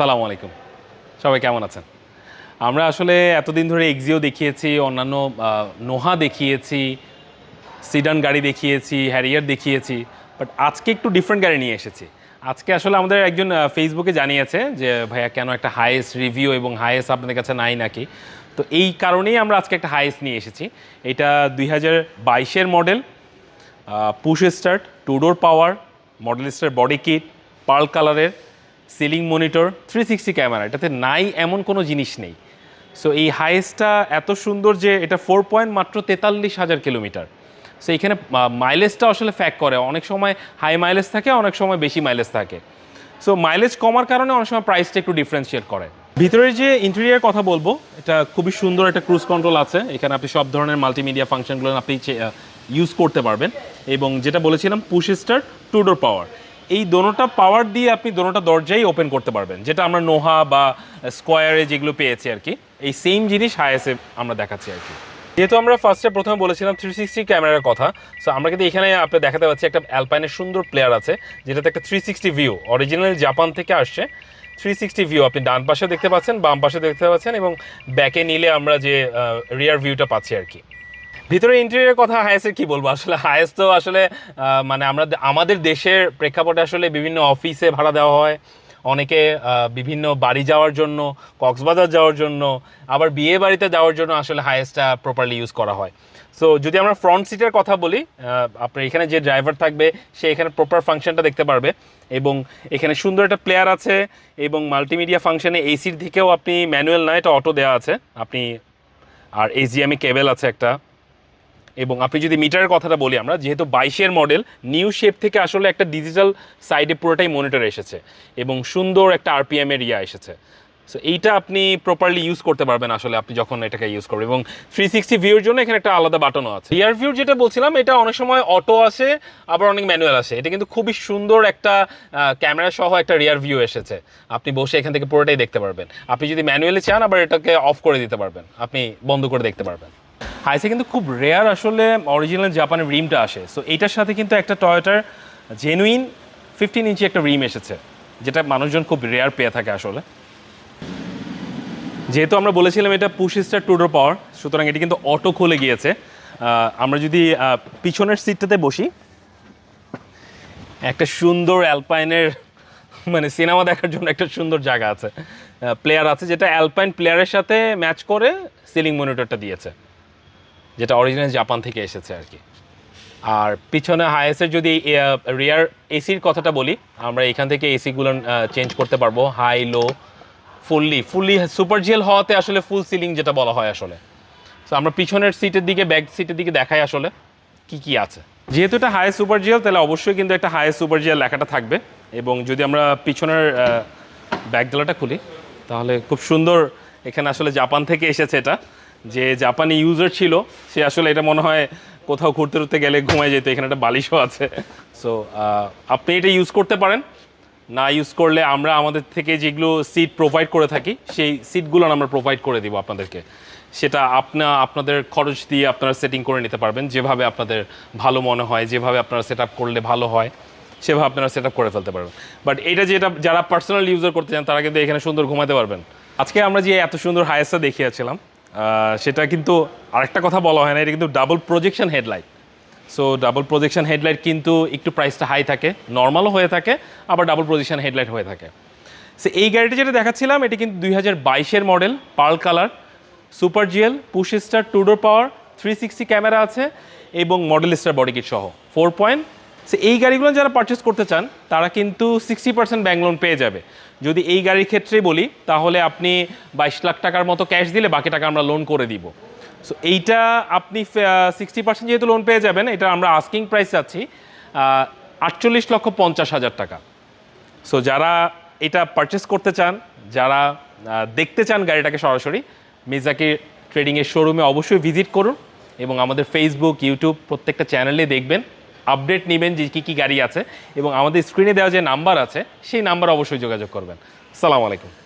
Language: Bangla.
সালাম আলাইকুম। সবাই কেমন আছেন? আমরা আসলে এতদিন ধরে এক্সিও দেখিয়েছি, অন্যান্য নোহা দেখিয়েছি সিডান গাড়ি দেখিয়েছি হ্যারিয়ার দেখিয়েছি বাট আজকে একটু ডিফারেন্ট গাড়ি নিয়ে এসেছি। আজকে আসলে আমাদের একজন ফেসবুকে জানিয়েছে যে, ভাইয়া, কেন একটা হাইয়েস্ট রিভিউ এবং হাইয়েস্ট আপনাদের কাছে নাই নাকি? তো এই কারণেই আমরা আজকে একটা হাইয়েস্ট নিয়ে এসেছি। এটা দুই হাজার বাইশের model push start two door power model star body kit pearl কালারের ceiling monitor three sixty camera, এটাতে নাই এমন কোনো জিনিস নেই। সো এই হাইয়েস্টটা এত সুন্দর যে এটা ফোর পয়েন্ট মাত্র তেতাল্লিশ হাজার কিলোমিটার। সো এখানে মাইলেজটা আসলে ফ্যাক করে। অনেক সময় হাই মাইলেজ থাকে, অনেক সময় বেশি মাইলেজ থাকে। সো মাইলেজ কমার কারণে অনেক সময় প্রাইসটা একটু ডিফারেন্সিয়েট করে। ভিতরে যে ইন্টেরিয়ার কথা বলব, এটা খুবই সুন্দর একটা ক্রুজ কন্ট্রোল আছে। এখানে আপনি সব ধরনের মাল্টিমিডিয়া ফাংশনগুলো আপনি ইউজ করতে পারবেন। এবং যেটা বলেছিলাম পুশ স্টার টুডোর পাওয়ার এই দোনোটা পাওয়ার দিয়ে আপনি দোনোটা দরজাই ওপেন করতে পারবেন, যেটা আমরা নোহা বা স্কোয়ারে যেগুলো পেয়েছি আর কি, এই সেম জিনিস হাইএসে আমরা দেখাচ্ছি আর কি। যেহেতু আমরা ফার্স্টে প্রথমে বলেছিলাম থ্রি সিক্সটি ক্যামেরার কথা সো আমরা কিন্তু এখানে আপনি দেখাতে পাচ্ছি একটা অ্যালপাইনের সুন্দর প্লেয়ার আছে, যেটাতে একটা three sixty view original Japan থেকে আসছে। থ্রি সিক্সটি ভিউ আপনি ডান পাশে দেখতে পাচ্ছেন, বাম পাশে দেখতে পাচ্ছেন এবং ব্যাকে নিলে আমরা যে রিয়ার ভিউটা পাচ্ছি আর কি। ভিতরে ইন্টেরিয়ার কথা হায়েস্টের কি বলব? আসলে হায়েস্ট তো আসলে মানে আমরা আমাদের দেশের প্রেক্ষাপটে আসলে বিভিন্ন অফিসে ভাড়া দেওয়া হয়। অনেকে বিভিন্ন বাড়ি যাওয়ার জন্য, কক্সবাজার যাওয়ার জন্য, আবার বিয়ে বাড়িতে যাওয়ার জন্য আসলে হায়েস্টটা প্রপারলি ইউজ করা হয়। সো যদি আমরা ফ্রন্ট সিটের কথা বলি আপনার এখানে যে ড্রাইভার থাকবে, সে এখানে প্রপার ফাংশনটা দেখতে পারবে এবং এখানে সুন্দর একটা প্লেয়ার আছে এবং মাল্টিমিডিয়া ফাংশনে এসির দিকেও আপনি ম্যানুয়াল না, এটা অটো দেওয়া আছে। আপনি, আর এইচডিএমই কেবেল আছে একটা। এবং আপনি যদি মিটারের কথাটা বলি আমরা, যেহেতু বাইশের মডেল, নিউ শেপ থেকে আসলে একটা ডিজিটাল সাইডে পুরোটাই মনিটর এসেছে এবং সুন্দর একটা আরপিএম এর ইয়া এসেছে। সো এইটা আপনি প্রপারলি ইউজ করতে পারবেন আসলে আপনি যখন এটাকে ইউজ করবেন এবং থ্রি সিক্সটি ভিউর জন্য এখানে একটা আলাদা বাটনও আছে। রিয়ার ভিউ যেটা বলছিলাম, এটা অনেক সময় অটো আসে, আবার অনেক ম্যানুয়াল আসে। এটা কিন্তু খুবই সুন্দর একটা ক্যামেরা সহ একটা রিয়ার ভিউ এসেছে। আপনি বসে এখান থেকে পুরোটাই দেখতে পারবেন। আপনি যদি ম্যানুয়ালি চান, আবার এটাকে অফ করে দিতে পারবেন। আপনি বন্ধ করে দেখতে পারবেন। হাইসে কিন্তু খুব রেয়ার আসলে অরিজিনাল জাপানের রিমটা আসে। সো এইটার সাথে কিন্তু একটা টয়োটার জেনুইন ফিফটিন ইঞ্চি একটা রিম এসেছে, যেটা মানুষজন খুব রেয়ার পেয়ে থাকে আসলে। যেহেতু আমরা বলেছিলাম এটা পুশ স্টার টুডোর পাওয়ার সুতরাং এটি কিন্তু অটো খুলে গিয়েছে। আমরা যদি পিছনের সিটটাতে বসি, একটা সুন্দর অ্যালপাইনের মানে সিনেমা দেখার জন্য একটা সুন্দর জায়গা আছে। প্লেয়ার আছে যেটা অ্যালপাইন প্লেয়ারের সাথে ম্যাচ করে সিলিং মনিটরটা দিয়েছে। যেটা অরিজিনাল জাপান থেকে এসেছে আর কি আর পিছনে হাইএসের যদি রিয়ার এসির কথাটা বলি, আমরা এখান থেকে এসিগুলো চেঞ্জ করতে পারব। High low fully fully super GL হওয়াতে আসলে ফুল সিলিং যেটা বলা হয় আসলে। সো আমরা পিছনের সিটের দিকে ব্যাক সিটের দিকে দেখাই আসলে কি কি আছে। যেহেতু এটা হাই সুপার জিএল তাহলে অবশ্যই কিন্তু একটা হাই সুপার জিএল লেখাটা থাকবে। এবং যদি আমরা পিছনের ব্যাক ডালাটা খুলি, তাহলে খুব সুন্দর এখানে আসলে জাপান থেকে এসেছে এটা। যে জাপানি ইউজার ছিল, সে আসলে এটা মনে হয় কোথাও ঘুরতে ঘুরতে গেলে ঘুমায় যেত, এখানে একটা বালিশও আছে। সো আপনি এটা ইউজ করতে পারেন। না ইউজ করলে আমরা আমাদের থেকে যেগুলো সিট প্রোভাইড করে থাকি, সেই সিটগুলো আমরা প্রোভাইড করে দিব আপনাদেরকে। সেটা আপনা, আপনাদের খরচ দিয়ে আপনারা সেটিং করে নিতে পারবেন, যেভাবে আপনাদের ভালো মনে হয়, যেভাবে আপনারা সেট করলে ভালো হয়, সেভাবে আপনারা সেট করে ফেলতে পারবেন। বাট এটা যেটা, যারা পার্সোনাল ইউজার করতে চান, তারা কিন্তু এখানে সুন্দর ঘুমাতে পারবেন। আজকে আমরা যে এত সুন্দর হাইয়েস্টটা দেখিয়েছিলাম সেটা কিন্তু আরেকটা কথা বলা হয় না, এটা কিন্তু double projection headlight so double projection headlight কিন্তু একটু প্রাইসটা হাই থাকে নর্মালও হয়ে থাকে, আবার ডাবল প্রজেকশন হেডলাইট হয়ে থাকে। সো এই গাড়িটা যেটা দেখাচ্ছিলাম, এটি কিন্তু দুই হাজার বাইশের model pearl colour super GL push star two door power three sixty camera আছে, এবং মডেল স্টার বডি কিট সহ। ফোর পয়েন্ট সো এই গাড়িগুলো যারা পারচেস করতে চান, তারা কিন্তু সিক্সটি পার্সেন্ট ব্যাংক লোন পেয়ে যাবে। যদি এই গাড়ির ক্ষেত্রে বলি, তাহলে আপনি বাইশ লাখ টাকার মতো ক্যাশ দিলে বাকি টাকা আমরা লোন করে দিব। সো এইটা আপনি সিক্সটি পার্সেন্ট যেহেতু লোন পেয়ে যাবেন, এটা আমরা আস্কিং প্রাইস চাচ্ছি আটচল্লিশ লক্ষ পঞ্চাশ হাজার টাকা। সো যারা এটা পারচেস করতে চান, যারা দেখতে চান গাড়িটাকে সরাসরি, মির্জাকি ট্রেডিংয়ের শোরুমে অবশ্যই ভিজিট করুন এবং আমাদের ফেসবুক ইউটিউব প্রত্যেকটা চ্যানেলে দেখবেন। আপডেট নেবেন যে কী কী গাড়ি আছে এবং আমাদের স্ক্রিনে দেওয়া যে নাম্বার আছে, সেই নাম্বার অবশ্যই যোগাযোগ করবেন। সালাম আলাইকুম।